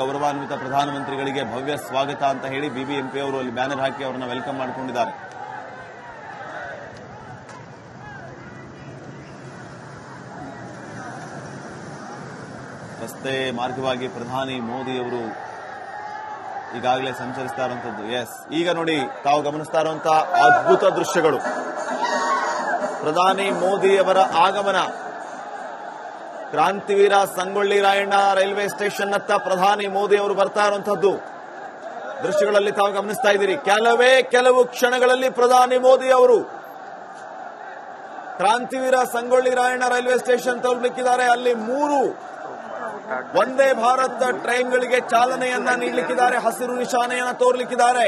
ಗೌರವಾನ್ವಿತ ಪ್ರಧಾನಮಂತ್ರಿಗಳಿಗೆ ಭವ್ಯ ಸ್ವಾಗತ ಅಂತ ಹೇಳಿ ಬಿಬಿಎಂಪಿ ಅವರು ಅಲ್ಲಿ ಬ್ಯಾನರ್ ಹಾಕಿ ಅವರನ್ನ ವೆಲ್ಕಮ್ ಮಾಡಿಕೊಂಡಿದ್ದಾರೆ. ರಸ್ತೆ ಮಾರ್ಗವಾಗಿ ಪ್ರಧಾನಿ ಮೋದಿ ಅವರು ಈಗಾಗಲೇ ಸಂಚರಿಸ್ತಾ ಇರುವಂತದ್ದು. ಎಸ್ ಈಗ ನೋಡಿ, ತಾವು ಗಮನಿಸ್ತಾ ಇರುವಂತಹ ಅದ್ಭುತ ದೃಶ್ಯಗಳು. ಪ್ರಧಾನಿ ಮೋದಿ ಅವರ ಆಗಮನ. ಕ್ರಾಂತಿವೀರ ಸಂಗೊಳ್ಳಿ ರಾಯಣ್ಣ ರೈಲ್ವೆ ಸ್ಟೇಷನ್ ಅತ್ತ ಪ್ರಧಾನಿ ಮೋದಿ ಅವರು ಬರ್ತಾ ಇರುವಂತಹದ್ದು ದೃಶ್ಯಗಳಲ್ಲಿ ತಾವು ಗಮನಿಸ್ತಾ ಇದ್ದೀರಿ. ಕೆಲವೇ ಕೆಲವು ಕ್ಷಣಗಳಲ್ಲಿ ಪ್ರಧಾನಿ ಮೋದಿ ಅವರು ಕ್ರಾಂತಿವೀರ ಸಂಗೊಳ್ಳಿ ರಾಯಣ್ಣ ರೈಲ್ವೆ ಸ್ಟೇಷನ್ ತಲುಪಲಿಕ್ಕಿದ್ದಾರೆ ಅಲ್ಲಿ ಮೂರು ಒಂದೇ ಭಾರತ್ ಟ್ರೈನ್ಗಳಿಗೆ ಚಾಲನೆಯನ್ನ ನೀಡಲಿಕ್ಕಿದ್ದಾರೆ. ಹಸಿರು ನಿಶಾನೆಯನ್ನ ತೋರ್ಲಿಕ್ಕಿದ್ದಾರೆ.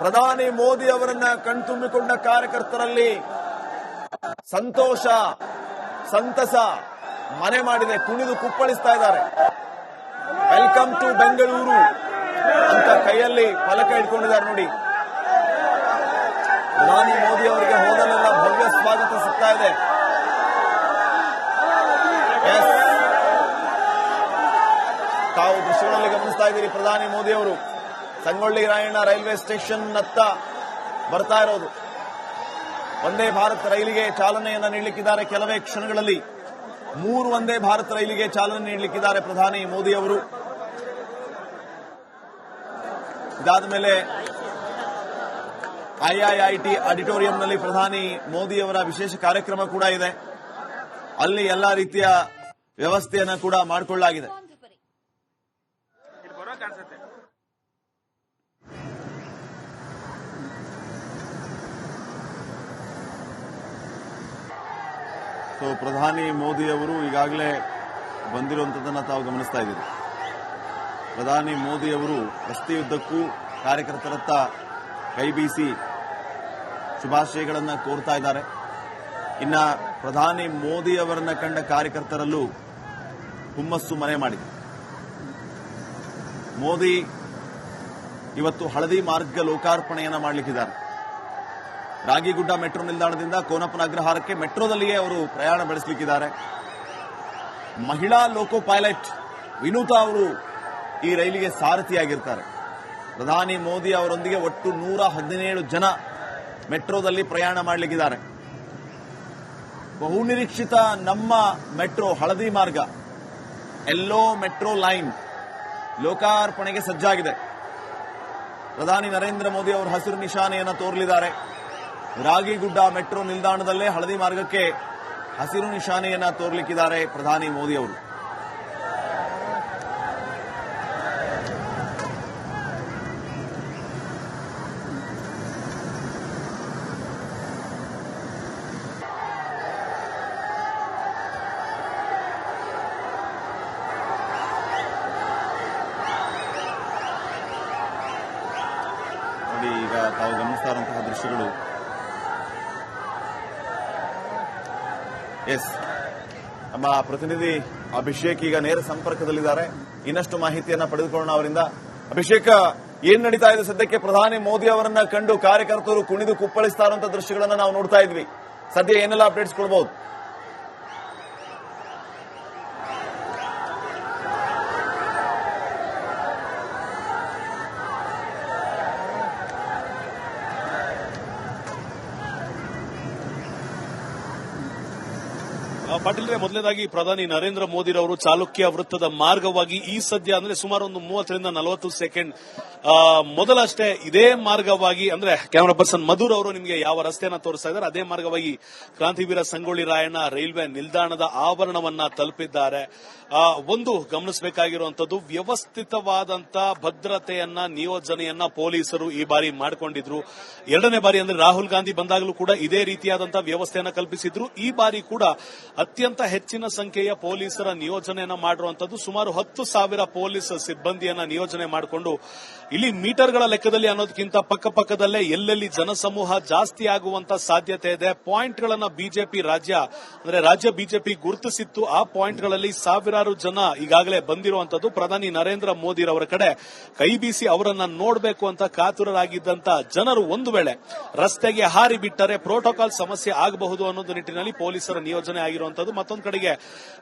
ಪ್ರಧಾನಿ ಮೋದಿ ಅವರನ್ನ ಕಣ್ತುಂಬಿಕೊಂಡ ಕಾರ್ಯಕರ್ತರಲ್ಲಿ ಸಂತೋಷ, ಸಂತಸ ಮನೆ ಮಾಡಿದೆ, ಕುಣಿದು ಕುಪ್ಪಳಿಸ್ತಾ ಇದ್ದಾರೆ. ವೆಲ್ಕಮ್ ಟು ಬೆಂಗಳೂರು ಅಂತ ಕೈಯಲ್ಲಿ ಫಲಕ ಇಟ್ಕೊಂಡಿದ್ದಾರೆ ನೋಡಿ. ಪ್ರಧಾನಿ ಮೋದಿ ಅವರಿಗೆ ಹೋದಲೆಲ್ಲ ಭವ್ಯ ಸ್ವಾಗತ ಸಿಗ್ತಾ ಇದೆ. ತಾವು ದೃಶ್ಯಗಳಲ್ಲಿ ಗಮನಿಸ್ತಾ ಇದ್ದೀರಿ ಪ್ರಧಾನಿ ಮೋದಿ ಅವರು. ಸಂಗೊಳ್ಳಿ ರಾಯಣ್ಣ ರೈಲ್ವೆ ಸ್ಟೇಷನ್ ನತ್ತ ಬರ್ತಾ ಇರೋದು. ವಂದೇ ಭಾರತ್ ರೈಲಿಗೆ ಚಾಲನೆಯನ್ನ ನೀಡಲಿಕ್ಕಿದ್ದಾರೆ ಕೆಲವೇ ಕ್ಷಣಗಳಲ್ಲಿ. ಮೂರು ಒಂದೇ ಭಾರತ್ ರೈಲಿಗೆ ಚಾಲನೆ ನೀಡಲಿಕ್ಕಿದ್ದಾರೆ ಪ್ರಧಾನಿ ಮೋದಿ ಅವರು. ಇದಾದ ಮೇಲೆ ಐಐಐಟಿ ಆಡಿಟೋರಿಯಂನಲ್ಲಿ ಪ್ರಧಾನಿ ಮೋದಿ ಅವರ ವಿಶೇಷ ಕಾರ್ಯಕ್ರಮ ಕೂಡ ಇದೆ. ಅಲ್ಲಿ ಎಲ್ಲಾ ರೀತಿಯ ವ್ಯವಸ್ಥೆಯನ್ನ ಕೂಡ ಮಾಡಿಕೊಳ್ಳಲಾಗಿದೆ. ಸೊ ಪ್ರಧಾನಿ ಮೋದಿ ಅವರು ಈಗಾಗಲೇ ಬಂದಿರುವಂತದನ್ನ ತಾವು ಗಮನಿಸ್ತಾ ಇದ್ದೀರಿ. ಪ್ರಧಾನಿ ಮೋದಿ ಅವರು ರಸ್ತೆಯುದ್ದಕ್ಕೂ ಕಾರ್ಯಕರ್ತರತ್ತ ಕೈ ಬೀಸಿ ಶುಭಾಶಯಗಳನ್ನು ಕೋರ್ತಾ ಇದ್ದಾರೆ. ಇನ್ನ ಪ್ರಧಾನಿ ಮೋದಿ ಅವರನ್ನ ಕಂಡ ಕಾರ್ಯಕರ್ತರಲ್ಲೂ ಹುಮ್ಮಸ್ಸು ಮನೆ ಮಾಡಿದೆ. ಮೋದಿ ಇವತ್ತು ಹಳದಿ ಮಾರ್ಗ ಲೋಕಾರ್ಪಣೆಯನ್ನ ಮಾಡಲಿಕ್ಕಿದ್ದಾರೆ. ರಾಗಿಗುಡ್ಡ ಮೆಟ್ರೋ ನಿಲ್ದಾಣದಿಂದ ಕೋನಪ್ಪನ ಅಗ್ರಹಾರಕ್ಕೆ ಮೆಟ್ರೋದಲ್ಲಿಯೇ ಅವರು ಪ್ರಯಾಣ ಬೆಳೆಸಲಿಕ್ಕಿದ್ದಾರೆ. ಮಹಿಳಾ ಲೋಕೋ ಪೈಲಟ್ ವಿನೂತಾ ಅವರು ಈ ರೈಲಿಗೆ ಸಾರಥಿಯಾಗಿರ್ತಾರೆ. ಪ್ರಧಾನಿ ಮೋದಿ ಅವರೊಂದಿಗೆ ಒಟ್ಟು ನೂರ ಹದಿನೇಳು ಜನ ಮೆಟ್ರೋದಲ್ಲಿ ಪ್ರಯಾಣ ಮಾಡಲಿಕ್ಕಿದ್ದಾರೆ. ಬಹುನಿರೀಕ್ಷಿತ ನಮ್ಮ ಮೆಟ್ರೋ ಹಳದಿ ಮಾರ್ಗ, ಎಲ್ಲೋ ಮೆಟ್ರೋ ಲೈನ್ ಲೋಕಾರ್ಪಣೆಗೆ ಸಜ್ಜಾಗಿದೆ. ಪ್ರಧಾನಿ ನರೇಂದ್ರ ಮೋದಿ ಅವರು ಹಸಿರು ನಿಶಾನೆಯನ್ನು ತೋರಲಿದ್ದಾರೆ. ರಾಗಿಗುಡ್ಡ ಮೆಟ್ರೋ ನಿಲ್ದಾಣದಲ್ಲೇ ಹಳದಿ ಮಾರ್ಗಕ್ಕೆ ಹಸಿರು ನಿಶಾನೆಯನ್ನ ತೋರ್ಲಿಕ್ಕಿದ್ದಾರೆ ಪ್ರಧಾನಿ ಮೋದಿ ಅವರು. ಈಗ ತಾವು ಗಮನಿಸ್ತಾ ಇರುವಂತಹ ದೃಶ್ಯಗಳು ಎಸ್. ನಮ್ಮ ಪ್ರತಿನಿಧಿ ಅಭಿಷೇಕ್ ಈಗ ನೇರ ಸಂಪರ್ಕದಲ್ಲಿದ್ದಾರೆ. ಇನ್ನಷ್ಟು ಮಾಹಿತಿಯನ್ನ ಪಡೆದುಕೊಳ್ಳೋಣ ಅವರಿಂದ. ಅಭಿಷೇಕ್, ಏನ್ ನಡೀತಾ ಇದೆ ಸದ್ಯಕ್ಕೆ? ಪ್ರಧಾನಿ ಮೋದಿ ಅವರನ್ನ ಕಂಡು ಕಾರ್ಯಕರ್ತರು ಕುಣಿದು ಕುಪ್ಪಳಿಸ್ತಾ ಇರುವಂತಹ ದೃಶ್ಯಗಳನ್ನ ನಾವು ನೋಡ್ತಾ ಇದ್ವಿ. ಸದ್ಯ ಏನೆಲ್ಲ ಅಪ್ಡೇಟ್ಸ್ ಕೊಡಬಹುದು ಪಾಟೀಲ್ರೆ ಮೊದಲನೇದಾಗಿ ಪ್ರಧಾನಿ ನರೇಂದ್ರ ಮೋದಿ ಅವರು ಚಾಲುಕ್ಯ ವೃತ್ತದ ಮಾರ್ಗವಾಗಿ ಈ ಸದ್ಯ ಅಂದ್ರೆ ಸುಮಾರು ಒಂದು ಮೂವತ್ತರಿಂದ ನಲವತ್ತು ಸೆಕೆಂಡ್ ಮೊದಲಷ್ಟೇ ಇದೇ ಮಾರ್ಗವಾಗಿ ಅಂದ್ರೆ ಕ್ಯಾಮರಾ ಪರ್ಸನ್ ಮಧುರ್ ಅವರು ನಿಮಗೆ ಯಾವ ರಸ್ತೆಯನ್ನ ತೋರಿಸ್ತಾ ಇದ್ದಾರೆ, ಅದೇ ಮಾರ್ಗವಾಗಿ ಕ್ರಾಂತಿವೀರ ಸಂಗೊಳ್ಳಿ ರಾಯಣ್ಣ ರೈಲ್ವೆ ನಿಲ್ದಾಣದ ಆವರಣವನ್ನ ತಲುಪಿದ್ದಾರೆ. ಒಂದು ಗಮನಿಸಬೇಕಾಗಿರುವಂತದ್ದು ವ್ಯವಸ್ಥಿತವಾದಂತ ಭದ್ರತೆಯನ್ನ, ನಿಯೋಜನೆಯನ್ನ ಪೊಲೀಸರು ಈ ಬಾರಿ ಮಾಡಿಕೊಂಡಿದ್ರು. ಎರಡನೇ ಬಾರಿ ಅಂದ್ರೆ ರಾಹುಲ್ ಗಾಂಧಿ ಬಂದಾಗಲೂ ಕೂಡ ಇದೇ ರೀತಿಯಾದಂತಹ ವ್ಯವಸ್ಥೆಯನ್ನು ಕಲ್ಪಿಸಿದ್ರು. ಈ ಬಾರಿ ಕೂಡ ಅತ್ಯಂತ ಹೆಚ್ಚಿನ ಸಂಖ್ಯೆಯ ಪೊಲೀಸರ ನಿಯೋಜನೆಯನ್ನ ಮಾಡಿರುವಂತದ್ದು ಸುಮಾರು ಹತ್ತು ಸಾವಿರ ಪೊಲೀಸ್ ಸಿಬ್ಬಂದಿಯನ್ನ ನಿಯೋಜನೆ ಮಾಡಿಕೊಂಡು ಇಲ್ಲಿ ಮೀಟರ್ಗಳ ಲೆಕ್ಕದಲ್ಲಿ ಅನ್ನೋದಕ್ಕಿಂತ ಪಕ್ಕ ಪಕ್ಕದಲ್ಲೇ ಎಲ್ಲೆಲ್ಲಿ ಜನಸಮೂಹ ಜಾಸ್ತಿ ಆಗುವಂತ ಸಾಧ್ಯತೆ ಇದೆ. ಪಾಯಿಂಟ್ಗಳನ್ನ ಬಿಜೆಪಿ ರಾಜ್ಯ, ಅಂದ್ರೆ ರಾಜ್ಯ ಬಿಜೆಪಿ ಗುರುತಿಸಿತ್ತು. ಆ ಪಾಯಿಂಟ್ಗಳಲ್ಲಿ ಸಾವಿರಾರು ಜನ ಈಗಾಗಲೇ ಬಂದಿರುವಂತದ್ದು. ಪ್ರಧಾನಿ ನರೇಂದ್ರ ಮೋದಿ ರವರ ಕಡೆ ಕೈ ಬೀಸಿ ಅವರನ್ನ ನೋಡಬೇಕು ಅಂತ ಕಾತುರರಾಗಿದ್ದಂತ ಜನರು ಒಂದು ವೇಳೆ ರಸ್ತೆಗೆ ಹಾರಿ ಬಿಟ್ಟರೆ ಪ್ರೋಟೋಕಾಲ್ ಸಮಸ್ಯೆ ಆಗಬಹುದು ಅನ್ನೋದು ನಿಟ್ಟಿನಲ್ಲಿ ಪೊಲೀಸರ ನಿಯೋಜನೆ ಆಗಿರುವಂತದ್ದು. ಮತ್ತೊಂದು ಕಡೆಗೆ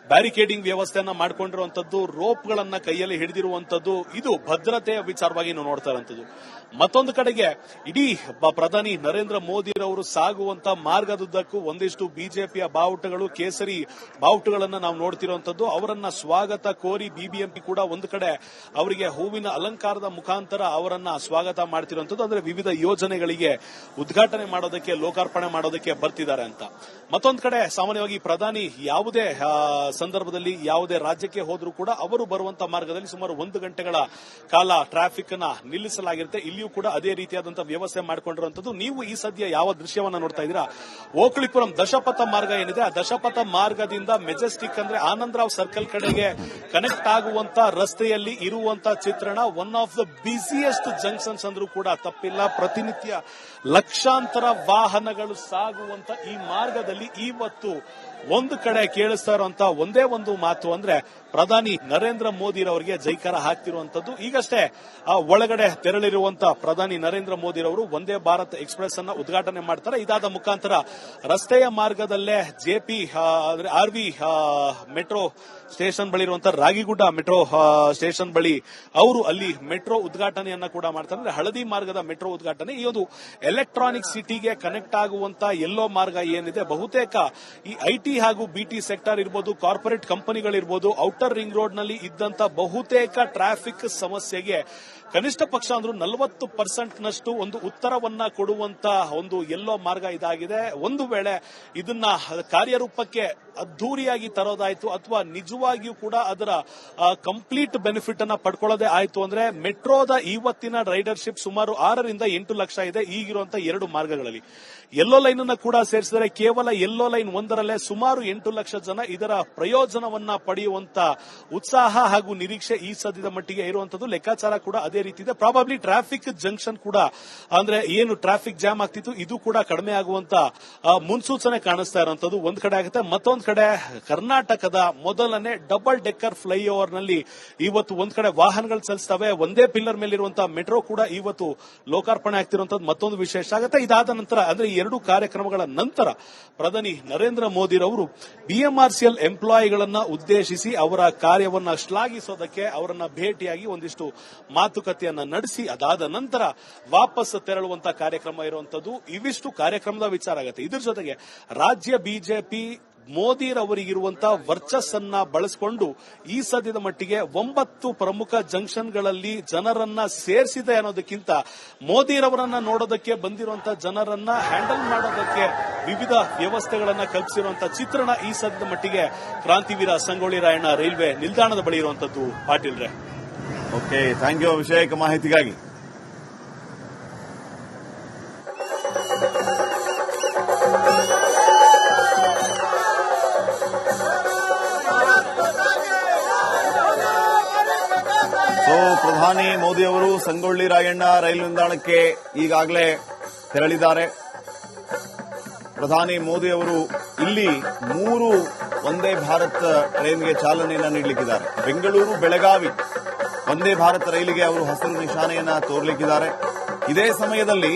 ಬ್ಯಾರಿಕೇಡಿಂಗ್ ವ್ಯವಸ್ಥೆಯನ್ನ ಮಾಡಿಕೊಂಡಿರುವಂತದ್ದು ರೋಪ್ ಗಳನ್ನ ಕೈಯಲ್ಲಿ ಹಿಡಿದಿರುವಂತದ್ದು. ಇದು ಭದ್ರತೆಯ ವಿಚಾರವಾಗಿ ನಾವು ನೋಡ್ತಾ ಇರುವಂತದ್ದು ಮತ್ತೊಂದು ಕಡೆಗೆ ಇಡೀ ಪ್ರಧಾನಿ ನರೇಂದ್ರ ಮೋದಿರವರು ಸಾಗುವಂತ ಮಾರ್ಗದುದ್ದಕ್ಕೂ ಒಂದಿಷ್ಟು ಬಿಜೆಪಿಯ ಬಾವುಟಗಳು, ಕೇಸರಿ ಬಾವುಟಗಳನ್ನ ನಾವು ನೋಡ್ತಿರುವಂತದ್ದು ಅವರನ್ನ ಸ್ವಾಗತ ಕೋರಿ ಬಿಬಿಎಂಪಿ ಕೂಡ ಒಂದು ಕಡೆ ಅವರಿಗೆ ಹೂವಿನ ಅಲಂಕಾರದ ಮುಖಾಂತರ ಅವರನ್ನ ಸ್ವಾಗತ ಮಾಡ್ತಿರುವಂತದ್ದು ಅಂದ್ರೆ ವಿವಿಧ ಯೋಜನೆಗಳಿಗೆ ಉದ್ಘಾಟನೆ ಮಾಡೋದಕ್ಕೆ, ಲೋಕಾರ್ಪಣೆ ಮಾಡೋದಕ್ಕೆ ಬರ್ತಿದ್ದಾರೆ ಅಂತ. ಮತ್ತೊಂದು ಕಡೆ ಸಾಮಾನ್ಯವಾಗಿ ಪ್ರಧಾನಿ ಯಾವುದೇ ಸಂದರ್ಭದಲ್ಲಿ ಯಾವುದೇ ರಾಜ್ಯಕ್ಕೆ ಹೋದ್ರೂ ಕೂಡ ಅವರು ಬರುವಂತ ಮಾರ್ಗದಲ್ಲಿ ಸುಮಾರು ಒಂದು ಗಂಟೆಗಳ ಕಾಲ ಟ್ರಾಫಿಕ್ ಅನ್ನ ನಿಲ್ಲಿಸಲಾಗಿರುತ್ತೆ. ಇಲ್ಲಿಯೂ ಕೂಡ ಅದೇ ರೀತಿಯಾದಂತಹ ವ್ಯವಸ್ಥೆ ಮಾಡಿಕೊಂಡಿರುವಂತದ್ದು ನೀವು ಈ ಸದ್ಯ ಯಾವ ದೃಶ್ಯವನ್ನ ನೋಡ್ತಾ ಇದ್ದೀರಾ? ಓಕುಳಿಪುರಂ ದಶಪಥ ಮಾರ್ಗ ಏನಿದೆ? ಆ ದಶಪಥ ಮಾರ್ಗದಿಂದ ಮೆಜೆಸ್ಟಿಕ್ ಅಂದ್ರೆ ಆನಂದರಾವ್ ಸರ್ಕಲ್ ಕಡೆಗೆ ಕನೆಕ್ಟ್ ಆಗುವಂತ ರಸ್ತೆಯಲ್ಲಿ ಇರುವಂತ ಚಿತ್ರಣ one of the busiest junctions ಅಂದ್ರೂ ಕೂಡ ತಪ್ಪಿಲ್ಲ. ಪ್ರತಿನಿತ್ಯ ಲಕ್ಷಾಂತರ ವಾಹನಗಳು ಸಾಗುವಂತ ಈ ಮಾರ್ಗದಲ್ಲಿ ಇವತ್ತು ಒಂದು ಕಡೆ ಕೇಳಿಸ್ತಾ ಇರುವಂತ ಒಂದೇ ಒಂದು ಮಾತು ಅಂದ್ರೆ ಪ್ರಧಾನಿ ನರೇಂದ್ರ ಮೋದಿರವರಿಗೆ ಜೈಕಾರ ಹಾಕ್ತಿರುವಂತದ್ದು ಈಗಷ್ಟೇ, ಆ, ಒಳಗಡೆ ತೆರಳಿರುವಂತ ಪ್ರಧಾನಿ ನರೇಂದ್ರ ಮೋದಿರವರು ಒಂದೇ ಭಾರತ್ ಎಕ್ಸ್ಪ್ರೆಸ್ ಅನ್ನ ಉದ್ಘಾಟನೆ ಮಾಡ್ತಾರೆ. ಇದಾದ ಮುಖಾಂತರ ರಸ್ತೆಯ ಮಾರ್ಗದಲ್ಲೇ ಜೆಪಿ ಅಂದ್ರೆ ಆರ್ ವಿ ಮೆಟ್ರೋ ಸ್ಟೇಷನ್ ಬಳಿ ಇರುವಂತಹ ರಾಗಿಗುಡ್ಡ ಮೆಟ್ರೋ ಸ್ಟೇಷನ್ ಬಳಿ ಅವರು ಅಲ್ಲಿ ಮೆಟ್ರೋ ಉದ್ಘಾಟನೆಯನ್ನ ಕೂಡ ಮಾಡ್ತಾರೆ. ಅಂದ್ರೆ ಹಳದಿ ಮಾರ್ಗದ ಮೆಟ್ರೋ ಉದ್ಘಾಟನೆ. ಈ ಒಂದು ಎಲೆಕ್ಟ್ರಾನಿಕ್ ಸಿಟಿಗೆ ಕನೆಕ್ಟ್ ಆಗುವಂತ ಎಲ್ಲೋ ಮಾರ್ಗ ಏನಿದೆ, ಬಹುತೇಕ ಈ ಐಟಿ ಹಾಗೂ ಬಿಟಿ ಸೆಕ್ಟರ್ ಇರ್ಬೋದು ಕಾರ್ಪೊರೇಟ್ ಕಂಪನಿಗಳಿರ್ಬೋದು ಔಟರ್ ರಿಂಗ್ ರೋಡ್ನಲ್ಲಿ ಇದ್ದಂತ ಬಹುತೇಕ ಟ್ರಾಫಿಕ್ ಸಮಸ್ಯೆಗೆ ಕನಿಷ್ಠ ಪಕ್ಷ ಅಂದ್ರೂ ನಲವತ್ತು ಪರ್ಸೆಂಟ್ ನಷ್ಟು ಒಂದು ಉತ್ತರವನ್ನ ಕೊಡುವಂತ ಒಂದು ಎಲ್ಲೋ ಮಾರ್ಗ ಇದಾಗಿದೆ. ಒಂದು ವೇಳೆ ಇದನ್ನ ಕಾರ್ಯರೂಪಕ್ಕೆ ಅದ್ದೂರಿಯಾಗಿ ತರೋದಾಯ್ತು ಅಥವಾ ನಿಜವಾಗಿಯೂ ಕೂಡ ಅದರ ಕಂಪ್ಲೀಟ್ ಬೆನಿಫಿಟ್ ಅನ್ನ ಪಡ್ಕೊಳ್ಳೋದೇ ಆಯ್ತು ಅಂದ್ರೆ ಮೆಟ್ರೋದ ಇವತ್ತಿನ ರೈಡರ್ಶಿಪ್ ಸುಮಾರು ಆರರಿಂದ ಎಂಟು ಲಕ್ಷ ಇದೆ. ಈಗಿರುವಂತಹ ಎರಡು ಮಾರ್ಗಗಳಲ್ಲಿ ಎಲ್ಲೋ ಲೈನ್ ಅನ್ನ ಕೂಡ ಸೇರಿಸಿದರೆ ಕೇವಲ ಎಲ್ಲೋ ಲೈನ್ ಒಂದರಲ್ಲೇ ಸುಮಾರು ಎಂಟು ಲಕ್ಷ ಜನ ಇದರ ಪ್ರಯೋಜನವನ್ನ ಪಡೆಯುವಂತ ಉತ್ಸಾಹ ಹಾಗೂ ನಿರೀಕ್ಷೆ ಈ ಸದ್ಯದ ಮಟ್ಟಿಗೆ ಇರುವಂತದ್ದು. ಲೆಕ್ಕಾಚಾರ ಕೂಡ ಅದೇ ರೀತಿ ಇದೆ ಪ್ರಾಬಬ್ಲಿ ಟ್ರಾಫಿಕ್ ಜಂಕ್ಷನ್ ಕೂಡ, ಅಂದ್ರೆ ಏನು ಟ್ರಾಫಿಕ್ ಜಾಮ್ ಆಗ್ತಿತ್ತು, ಇದು ಕೂಡ ಕಡಿಮೆ ಆಗುವಂತ ಮುನ್ಸೂಚನೆ ಕಾಣಿಸ್ತಾ ಇರುವಂತದ್ದು ಒಂದ್ ಕಡೆ ಆಗುತ್ತೆ, ಮತ್ತೊಂದ್ ಕಡೆ ಕರ್ನಾಟಕದ ಮೊದಲನೇ ಡಬಲ್ ಡೆಕ್ಕರ್ ಫ್ಲೈಓವರ್ನಲ್ಲಿ ಇವತ್ತು ಒಂದ್ ಕಡೆ ವಾಹನಗಳು ಚಲಿಸ್ತವೆ. ಒಂದೇ ಪಿಲ್ಲರ್ ಮೇಲೆ ಇರುವಂತಹ ಮೆಟ್ರೋ ಕೂಡ ಇವತ್ತು ಲೋಕಾರ್ಪಣೆ ಆಗ್ತಿರುವಂತದ್ದು ಮತ್ತೊಂದು ವಿಶೇಷ ಆಗುತ್ತೆ, ಇದಾದ ನಂತರ, ಅಂದ್ರೆ ಎರಡು ಕಾರ್ಯಕ್ರಮಗಳ ನಂತರ ಪ್ರಧಾನಿ ನರೇಂದ್ರ ಮೋದಿರವರು ಬಿಎಂಆರ್ಸಿಎಲ್ ಎಂಪ್ಲಾಯಿಗಳನ್ನ ಉದ್ದೇಶಿಸಿ ಅವರ ಕಾರ್ಯವನ್ನ ಶ್ಲಾಘಿಸೋದಕ್ಕೆ ಅವರನ್ನ ಭೇಟಿಯಾಗಿ ಒಂದಿಷ್ಟು ಮಾತುಕತೆಯನ್ನ ನಡೆಸಿ, ಅದಾದ ನಂತರ ವಾಪಸ್ ತೆರಳುವಂತ ಕಾರ್ಯಕ್ರಮ ಇರುವಂತದ್ದು ಇವಿಷ್ಟು ಕಾರ್ಯಕ್ರಮದ ವಿಚಾರ ಆಗುತ್ತೆ. ಇದ್ರ ಜೊತೆಗೆ ರಾಜ್ಯ ಬಿಜೆಪಿ ಮೋದಿರವರಿಗಿರುವಂತಹ ವರ್ಚಸ್ಸನ್ನ ಬಳಸಿಕೊಂಡು ಈ ಸದ್ಯದ ಮಟ್ಟಿಗೆ ಒಂಬತ್ತು ಪ್ರಮುಖ ಜಂಕ್ಷನ್ಗಳಲ್ಲಿ ಜನರನ್ನ ಸೇರಿಸಿದೆ ಅನ್ನೋದಕ್ಕಿಂತ ಮೋದಿರವರನ್ನ ನೋಡೋದಕ್ಕೆ ಬಂದಿರುವಂತಹ ಜನರನ್ನ ಹ್ಯಾಂಡಲ್ ಮಾಡೋದಕ್ಕೆ ವಿವಿಧ ವ್ಯವಸ್ಥೆಗಳನ್ನ ಕಲ್ಪಿಸಿರುವಂತಹ ಚಿತ್ರಣ ಈ ಸದ್ಯದ ಮಟ್ಟಿಗೆ ಕ್ರಾಂತಿವೀರ ಸಂಗೊಳ್ಳಿ ರಾಯಣ್ಣ ರೈಲ್ವೆ ನಿಲ್ದಾಣದ ಬಳಿ ಇರುವಂತದ್ದು ಪಾಟೀಲ್ರೆ. ಓಕೆ ಥ್ಯಾಂಕ್ ಯು ಅಭಿಷೇಕ್ ಮಾಹಿತಿಗಾಗಿ ಪ್ರಧಾನಿ ಮೋದಿ ಅವರು ಸಂಗೊಳ್ಳಿ ರಾಯಣ್ಣ ರೈಲು ನಿಲ್ದಾಣಕ್ಕೆ ಈಗಾಗಲೇ ತೆರಳಿದ್ದಾರೆ. ಪ್ರಧಾನಿ ಮೋದಿ ಅವರು ಇಲ್ಲಿ ಮೂರು ವಂದೇ ಭಾರತ್ ಟ್ರೈನ್ಗೆ ಚಾಲನೆಯನ್ನು ನೀಡಲಿಕ್ಕಿದ್ದಾರೆ. ಬೆಂಗಳೂರು, ಬೆಳಗಾವಿ. ವಂದೇ ಭಾರತ್ ರೈಲಿಗೆ ಅವರು ಹಸಿರು ನಿಶಾನೆಯನ್ನ ತೋರ್ಲಿಕ್ಕಿದ್ದಾರೆ. ಇದೇ ಸಮಯದಲ್ಲಿ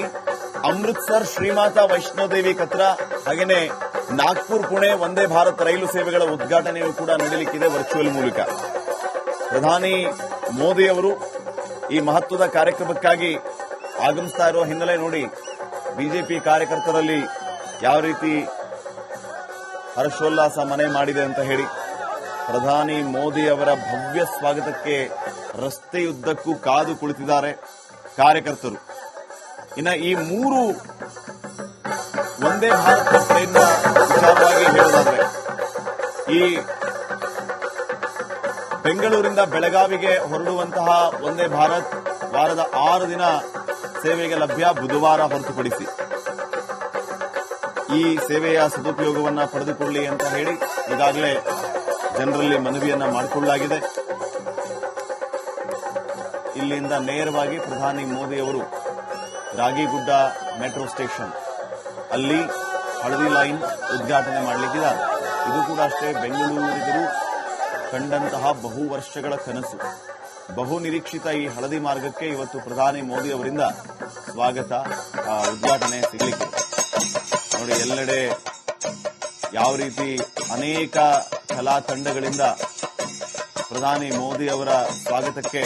ಅಮೃತ್ಸರ್ ಶ್ರೀಮಾತಾ ವೈಷ್ಣೋದೇವಿ ಕತ್ರ, ಹಾಗೇನೆ ನಾಗ್ಪುರ್ ಪುಣೆ ವಂದೇ ಭಾರತ್ ರೈಲು ಸೇವೆಗಳ ಉದ್ಘಾಟನೆಯೂ ಕೂಡ ನಡೆಯಲಿಕ್ಕಿದೆ ವರ್ಚುವಲ್ ಮೂಲಕ. ಪ್ರಧಾನಿ ಮೋದಿ ಅವರು ಈ ಮಹತ್ವದ ಕಾರ್ಯಕ್ರಮಕ್ಕಾಗಿ ಆಗಮಿಸ್ತಾ ಇರುವ ಹಿನ್ನೆಲೆ ನೋಡಿ, ಬಿಜೆಪಿ ಕಾರ್ಯಕರ್ತರಲ್ಲಿ ಯಾವ ರೀತಿ ಹರ್ಷೋಲ್ಲಾಸ ಮನೆ ಮಾಡಿದೆ ಅಂತ ಹೇಳಿ, ಪ್ರಧಾನಿ ಮೋದಿ ಅವರ ಭವ್ಯ ಸ್ವಾಗತಕ್ಕೆ ರಸ್ತೆಯುದ್ದಕ್ಕೂ ಕಾದು ಕುಳಿತಿದ್ದಾರೆ ಕಾರ್ಯಕರ್ತರು. ಇನ್ನ ಈ ಮೂರು ಒಂದೇ ಭಾರತ ಟ್ರೈನ್ನ ವಿಚಾರವಾಗಿ ಹೇಳೋದಾದ್ರೆ ಈ ಬೆಂಗಳೂರಿಂದ ಬೆಳಗಾವಿಗೆ ಹೊರಡುವಂತಹ ಒಂದೇ ಭಾರತ್ ವಾರದ ಆರು ದಿನ ಸೇವೆಗೆ ಲಭ್ಯ ಬುಧವಾರ ಹೊರತುಪಡಿಸಿ. ಈ ಸೇವೆಯ ಸದುಪಯೋಗವನ್ನು ಪಡೆದುಕೊಳ್ಳಿ ಅಂತ ಹೇಳಿ ಈಗಾಗಲೇ ಜನರಲ್ಲಿ ಮನವಿಯನ್ನ ಮಾಡಿಕೊಳ್ಳಲಾಗಿದೆ. ಇಲ್ಲಿಂದ ನೇರವಾಗಿ ಪ್ರಧಾನಿ ಮೋದಿ ಅವರು ರಾಗಿಗುಡ್ಡ ಮೆಟ್ರೋ ಸ್ಟೇಷನ್ ಅಲ್ಲಿ ಹಳದಿ ಲೈನ್ ಉದ್ಘಾಟನೆ ಮಾಡಲಿಕ್ಕಿದ್ದಾರೆ. ಇದು ಕೂಡ ಅಷ್ಟೇ ಬೆಂಗಳೂರಿಗರು ಕಂಡಂತಹ ಬಹು ವರ್ಷಗಳ ಕನಸು. ಬಹು ನಿರೀಕ್ಷಿತ ಈ ಹಳದಿ ಮಾರ್ಗಕ್ಕೆ ಇವತ್ತು ಪ್ರಧಾನಿ ಮೋದಿ ಅವರಿಂದ ಸ್ವಾಗತ ಉದ್ಘಾಟನೆ ಸಿಗಲಿಕ್ಕೆ. ನೋಡಿ, ಎಲ್ಲೆಡೆ ಯಾವ ರೀತಿ ಅನೇಕ ಕಲಾ ತಂಡಗಳಿಂದ ಪ್ರಧಾನಿ ಮೋದಿ ಅವರ ಸ್ವಾಗತಕ್ಕೆ